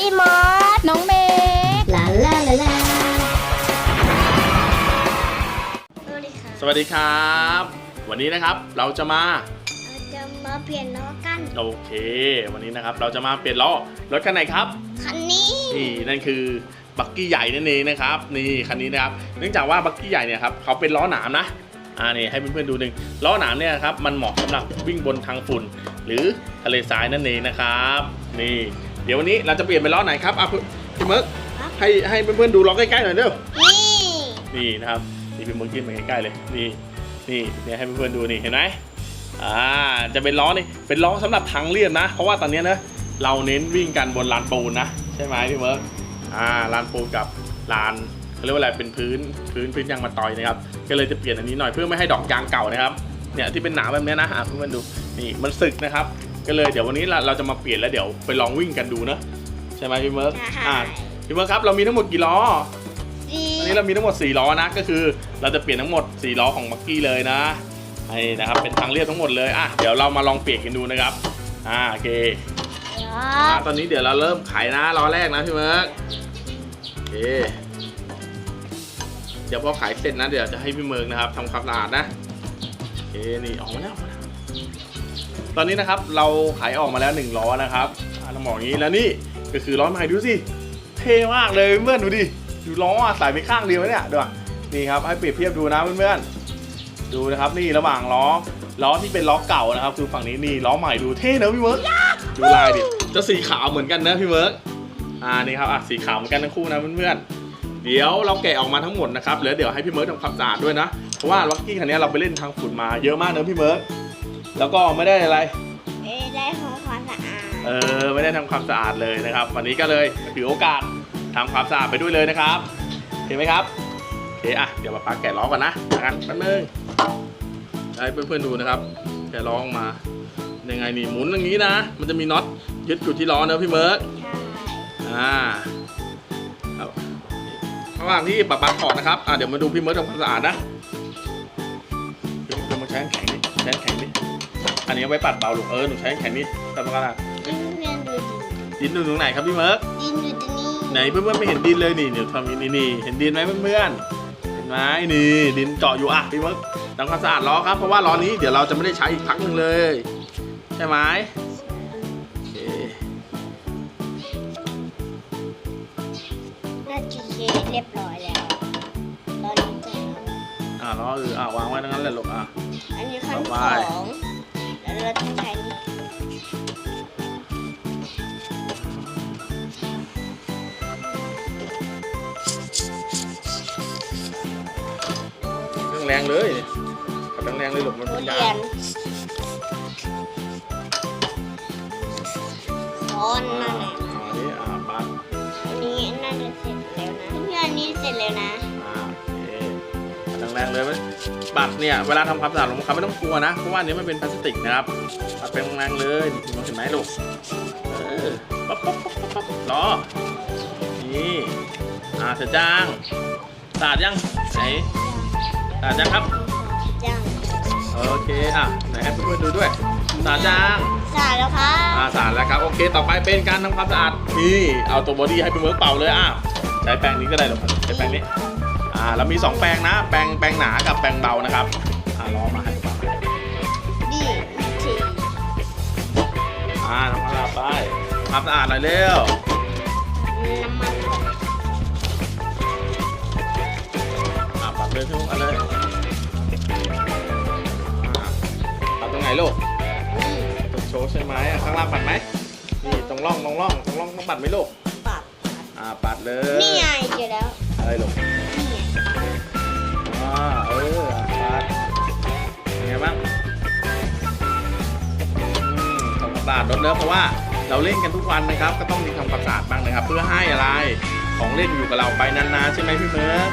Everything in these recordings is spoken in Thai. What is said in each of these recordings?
พี่มอสน้องเมกลาลาลาลาสวัสดีค่ะสวัสดีครับ วันนี้นะครับเราจะมาเราจะมาเปลี่ยนล้อกันโอเค วันนี้นะครับเราจะมาเปลี่ยนล้อรถคันไหนครับคันนี้นี่นั่นคือบักกี้ใหญ่นั่นเองนะครับนี่คันนี้นะครับเนื่องจากว่าบักกี้ใหญ่เนี่ยครับเขาเป็นล้อหนามนะอ่านี่ให้เพื่อนๆดูหนึ่งล้อหนามเนี่ยครับมันเหมาะสำหรับวิ่งบนทางฝุ่น หรือทะเลทรายนั่นเองนะครับ นี่ เดี๋ยววันนี้เราจะเปลี่ยนเป็นล้อไหนครับอะพี่พี่เมิร์กให้ให้เพื่อนๆดูล้อใกล้ๆหน่อยเร็วนี่นี่นะครับนี่เป็นมือขึ้นมาใกล้ๆเลยนี่นี่เนี่ยให้เพื่อนๆดูนี่เห็นไหมอ่าจะเป็นล้อนี่เป็นล้อสำหรับทางเรียบนะ เพราะว่าตอนเนี้ยนะเราเน้นวิ่งกันบนลานปูนนะใช่ไหมพี่เมิร์กอ่าลานปูนกับลานเขาเรียกว่าอะไรเป็นพื้นพื้นพื้นยางมาตอยนะครับก็เลยจะเปลี่ยนอันนี้หน่อยเพื่อไม่ให้ดอกยางเก่านะครับเนี่ยที่เป็นหนาแบบเนี้ยนะอะเพื่อนๆดูนี่มันสึกนะครับ ก็เลยเดี๋ยววันนี้เราเราจะมาเปลี่ยนแล้วเดี๋ยวไปลองวิ่งกันดูนะใช่ไหมพี่เมิร์กอ่าพี่เมิร์กครับเรามีทั้งหมดกี่ล้อดีอันนี้เรามีทั้งหมด4ล้อนะก็คือ เราจะเปลี่ยนทั้งหมด4ล้อของบักกี้เลยนะนี่นะครับเป็นทางเรียบทั้งหมดเลยอะเดี๋ยวเรามาลองเปลี่ยนกันดูนะครับอ่าโอเคเดี๋ยวอ่าตอนนี้เดี๋ยวเราเริ่มขายนะล้อแรกนะพี่เมิร์กโอเคเดี๋ยวพอขายเสร็จนะเดี๋ยวจะให้พี่เมิร์กนะครับทำความสะอาดนะโอเคนี่ออกมาแล้วออกมาแล้ว ตอนนี้นะครับเราขายออกมาแล้ว1ล้อนะครับอ่าต้องบอกอย่างนี้แล้วนี่ก็คือล้อใหม่ดูสิเท่มากเลยเพื่อนดูดิดูล้ออะใส่ไปข้างเดียวเนี่ยดูนี่ครับให้เปรียบเทียบดูนะเพื่อนๆดูนะครับนี่ระหว่างล้อล้อที่เป็นล้อเก่านะครับ คือฝั่งนี้นี่ล้อใหม่ดูเท่นะพี่เมิร์กดูลายดิจะสีขาวเหมือนกันนะพี่เมิร์กอ่านี่ครับอะสีขาวเหมือนกันทั้งคู่นะเพื่อนๆเดี๋ยวเราแกะออกมาทั้งหมดนะครับแล้วเดี๋ยวให้พี่เมิร์กทำความสะอาดด้วยนะเพราะว่าล็อกกี้คันนี้เราไปเล่นทางฝุ่นมาเยอะมากนะพี่เมิร์ก แล้วก็ไม่ได้อะไรเอ๊ะได้ของความสะอาด เออ ไม่ได้ทำความสะอาดเลยนะครับ วันนี้ก็เลยถือโอกาสทำความสะอาดไปด้วยเลยนะครับเห็นไหมครับโอเคอะเดี๋ยวมาปักแกะล้อก่อนนะกันแป๊บนึงให้เพื่อนๆดูนะครับ แกะล้อออกมายังไงนี่หมุนอย่างนี้นะ มันจะมีน็อตยึดอยู่ที่ล้อเนอะพี่เมิร์กใช่อ่าครับระหว่างที่ปักปักถอดนะครับอะเดี๋ยวมาดูพี่เมิร์กทำความสะอาดนะ ช้น้ำแข็งนี่ใช้น้ำแข็งนี่อันนี้เอาไว้ปัดเบาลูกเออหนูใช้น้ำแข็งนี่ทำความสะอาดเพื่อนๆดูดิดินอยู่ตรงไหนครับพี่เมิร์กดินอยู่ตรงนี้ไหนเพื่อนๆไม่เห็นดินเลยนี่เดี๋ยวทำนี่นี่เห็นดินไหมเพื่อนๆเห็นไหมนี่ดินเจาะอยู่อะพี่เมิร์กทำความสะอาดล้อครับเพราะว่าล้อนี้เดี๋ยวเราจะไม่ได้ใช้อีกพักหนึ่งเลย ใช่ไหมโอเคน่าจะเรียบร้อยแล้วตอนนี้เสร็จแล้วอ่าล้อเอออ่าวางไว้ตรงนั้นแหละลูกอะ อันนี้ขั้นต่สออไปงแล้วเราจะใช้นี่เครื่องแรงเลยขับแรงๆเลยลูกมันทุเป็นเรียายงนซ้อนนั่นแหละอันนี้อ่าปัด อันนี้น่าจะเสร็จแล้วนะเพื่อนๆนี่เสร็จแล้วนะอ่าโอเคขับ แรงๆเลยไหมปัดเนี่ยเวลาทำความสะอาดลงครับไม่ต้องกลัวนะเพราะว่าอันนี้มันเป็นพลาสติกนะครับปัดเป็นแรงๆเลยนี่มองเห็นไหมลูกเออปั๊บปั๊บปั๊บปั๊บปั๊บรอนี่อ่าเสร็จจังสะอาดยังไหนสะอาดยังครับจังโอเคอะไหนให้เพื่อนๆดูด้วยสะอาดจังสาดแล้วครับอ่าสะอาดแล้วครับโอเค ต่อไปเป็นการทำความสะอาดนี่เอาตัวบอดี้ให้เป็นเวิร์กเป่าเลยอะใช้แปรงนี้ก็ได้หรอกใช้แปรงนี้ อ่าเรามี 2 แปรงนะ แปรงแปรงหนากับแปรงเบานะครับ อ่าลองมาให้เป่าดีทีอ่าทำความสะอาดไปทำความสะอาดหน่อยเร็วน้ำมันก่อนอ่าปัดเลยทุกอันเลยอ่าปัดตรงไหนลูกนี่ตรงโชว์ใช่ไหมอะข้างล่างปัดไหมนี่ตรงร่องตรงร่องตรงร่องต้องปัดไหมลูกปรับอ่าปัดเลยนี่ไงเจอแล้วอะไรลูกนี่ไงอ่า เอออะปัดเป็นไงบ้างอืมทำความสะอาดรถเนอะเพราะว่าเราเล่นกันทุกวันนะครับ ก็ต้องมีทำความสะอาดบ้างนะครับ เพื่อให้อะไรของเล่นอยู่กับเราไปนานๆใช่ไหมพี่เมิร์ก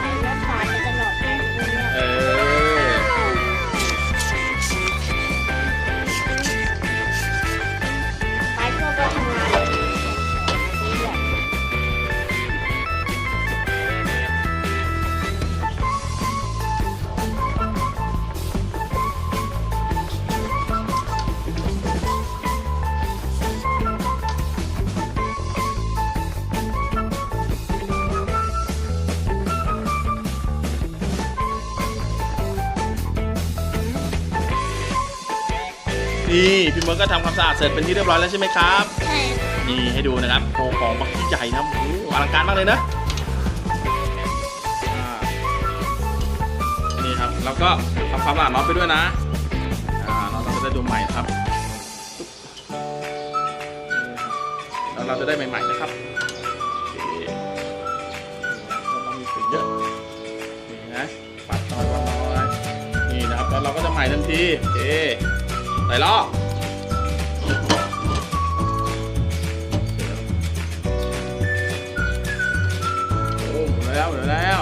นี่พี่เมิร์กก็ทำความสะอาดเสร็จเป็นที่เรียบร้อยแล้วใช่ไหมครับ ใช่นี่ให้ดูนะครับโครงของบักกี้ใหญ่นะครับโอ้โหอลังการมากเลยนะอ่านี่ครับแล้วก็ทำความสะอาดน็อตไปด้วยนะอ่าเราก็จะดูใหม่นะครับแล้วเราจะได้ใหม่ๆนะครับโอเคเรามีสีเยอะนี่นะปัดน้อยปัดน้อยนี่นะครับแล้วเราก็จะใหม่ทันทีโอเค ใส่ล้อโอ้หมดแล้วหมดแล้ว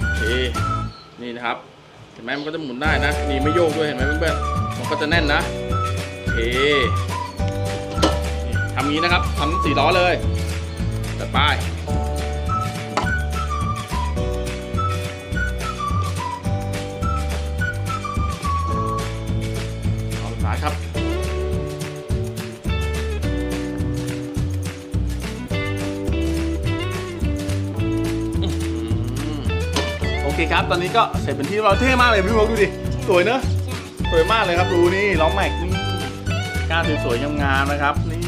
โอเคนี่นะครับเห็นไหมมันก็จะหมุนได้นะนี่ไม่โยกด้วยเห็นไหมเพื่อนๆมันก็จะแน่นนะโอเคทำงี้นะครับทำสี่ล้อเลยจัดไป ครับ โอเคครับ ตอนนี้ก็เสร็จเป็นที่เรียบร้อยเท่มากเลยพี่บอกดูดิ สวยเนอะสวยมากเลยครับ ดูนี่ล้อแม็กนี่ก้านสวยๆงามๆนะครับ นี่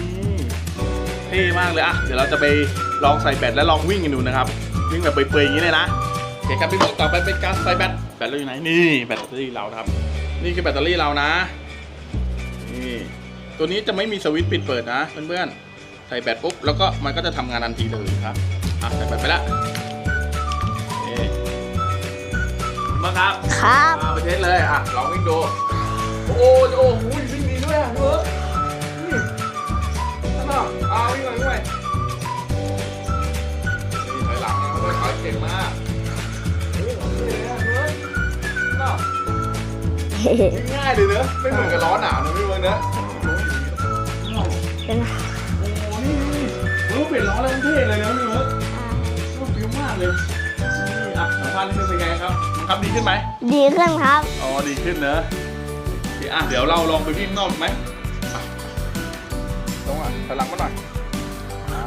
เท่มากเลยอะ เดี๋ยวเราจะไปลองใส่แบตและลองวิ่งกันดูนะครับ วิ่งแบบเปื่อยๆอย่างนี้เลยนะโอเคครับพี่บอกต่อไปเป็นการใส่แบตแบตเราอยู่ไหนนี่แบตเตอรี่เรานะครับ นี่คือแบตเตอรี่เรานะ ตัวนี้จะไม่มีสวิตช์ปิดเปิดนะเพื่อนๆ ใส่แบตปุ๊บแล้วก็มันก็จะทำงานทันทีเลยครับอะใส่แบตไปละมาครับ ครับมาไปเทสเลยอะลองวิ่งดู โอ้โหโอ้โหวิ่งดีด้วยอะเวิร์กนี่นั่นน่ะเอาวิ่งหน่อยวิ่งหน่อยนี่ถอยหลังนะเวิร์กถอยเก่งมากโอ้โหนี่เลยอะเวิร์กนั่นน่ะวิ่งง่ายเลยเนอะไม่เหมือนกับล้อหนาวนะพี่เวิร์กนะโอ้โหเป็นนี่นี่เวิร์กเปลี่ยนล้อแล้วมันเท่เลยนะพี่เวิร์กก็ฟิวมากเลยนี่อะสัมภาษณ์นิดนึงเป็นไงครับครับดีขึ้นไหมดีขึ้นครับ อ๋อดีขึ้นเนอะโอเคอะเดี๋ยวเราลองไปวิ่งนอกไหมอะตรงอะถอยหลังมาหน่อยอ่า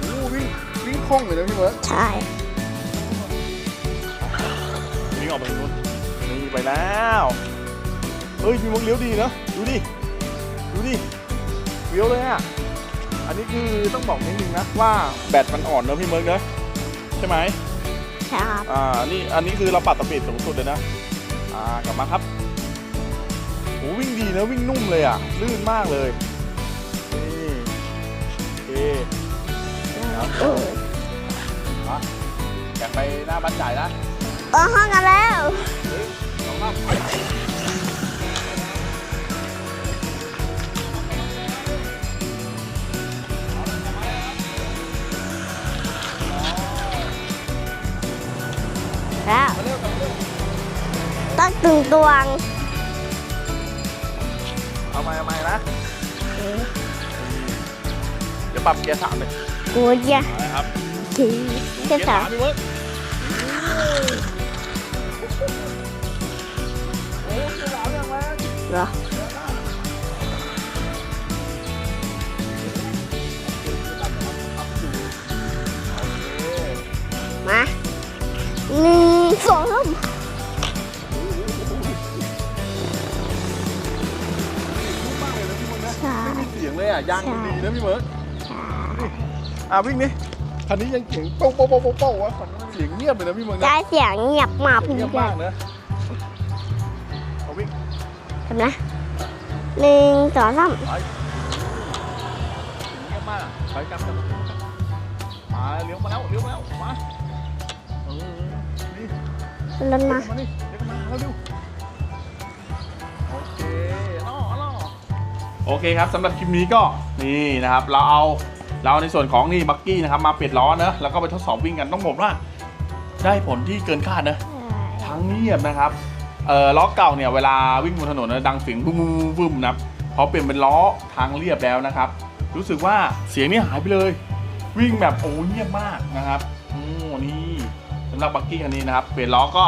โอ้วิ่งวิ่งคล่องเลยนะพี่เบิร์ดใช่วิ่งออกไปนู้นนี่ไปแล้วเฮ้ยพี่มุกเลี้ยวดีเนอะดูดิดูดิ เลี้ยวเลยอะ อันนี้คือต้องบอกนิดนึงนะว่าแบตมันอ่อนเนอะพี่เมิร์กเนอะใช่ไหมใช่ครับอ่า นี่อันนี้คือเราปรับสปีดสูงสุดเลยนะ อ่ากลับมาครับโหวิ่งดีนะวิ่งนุ่มเลยอะ ลื่นมากเลย นี่โอเคครับเออมาอยากไปหน้าบ้านจ่ายนะเออห้องกันแล้วลองมาไต้องตึงตวง เอาใหม่เอาใหม่นะเดี๋ยวปรับเกียร์สามเลยกูจะเอาเลยครับทีดูเจะสามพี่เวิร์กโอ้เกียร์สามยังไงเหรอมาหนึ่งสองสาม เสียงเลยอะยางมันดีนะพี่เมิร์กใช่อะวิ่งนี่คันนี้ยังเสียงโป๊ะโป๊ะโป๊ะโป๊ะโป๊ะวะคันนี้เสียงเงียบเลยนะพี่เมิร์กนะได้เสียงเงียบมากเสียงเพื่เงียบอมานกนะเอาวิ่งๆทำนะหนึ่งสองสามไปเงียบมากไปกลับกลับมาเลี้ยวมาแล้วเลี้ยวมาแล้วมาเออนี่รถมามานี่เดี๋ยวมาเร็วโอเคอ้ออ้อ โอเคครับสำหรับคลิปนี้ก็นี่นะครับ เราเอาเราในส่วนของนี่บักกี้นะครับมาเปลี่ยนล้อเนอะแล้วก็ไปทดสอบวิ่งกันต้องบอกว่า ได้ผลที่เกินคาดนะทั้งเงียบนะครับเอ่อล้อเก่าเนี่ยเวลาวิ่งบนถนนนะดังเสียงบึ้มบึ้มบึ้มนะครับพอเปลี่ยนเป็นล้อทางเรียบแล้วนะครับ รู้สึกว่าเสียงนี่หายไปเลย วิ่งแบบโอ้เงียบมากนะครับโอ้นี่สำหรับบักกี้คันนี้นะครับ เปลี่ยนล้อก็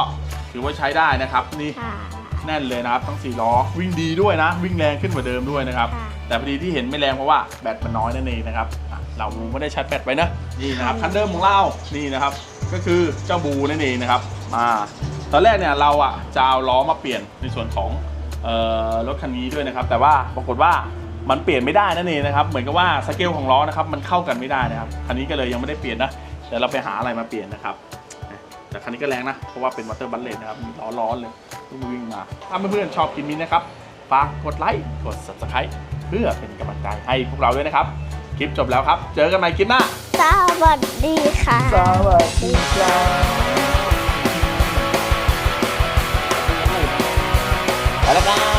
ถือว่าใช้ได้นะครับนี่ค่ะ แน่นเลยนะครับ ทั้ง 4 ล้อ วิ่งดีด้วยนะ วิ่งแรงขึ้นกว่าเดิมด้วยนะครับ ค่ะ แต่พอดีที่เห็นไม่แรงเพราะว่าแบตมันน้อยนั่นเองนะครับอะเราไม่ได้ชาร์จแบตไว้นะ นี่นะครับคันเดิมของเรา นี่นะครับ ก็คือเจ้าบูนั่นเองนะครับ มา ตอนแรกเนี่ยเราอะจะเอาล้อมาเปลี่ยนในส่วนของเเอ่อรถคันนี้ด้วยนะครับ แต่ว่าปรากฏว่ามันเปลี่ยนไม่ได้นั่นเองนะครับ เหมือนกับว่าสเกลของล้อนะครับมันเข้ากันไม่ได้นะครับ คันนี้ก็เลยยังไม่ได้เปลี่ยนนะ เดี๋ยวเราไปหาอะไรมาเปลี่ยนนะครับ แต่คันนี้ก็แรงนะ เพราะว่าเป็นวอเตอร์บัลเลตนะครับมีล้อร้อนเลยวิ่งวิ่งมา ถ้าเพื่อนๆชอบกินมิ้นนะครับ ฝากกดไลค์ กด subscribe เพื่อเป็นกำลังใจให้พวกเราด้วยนะครับ คลิปจบแล้วครับ เจอกันใหม่คลิปหน้า สวัสดีค่ะ สวัสดีครับไปแล้วครับ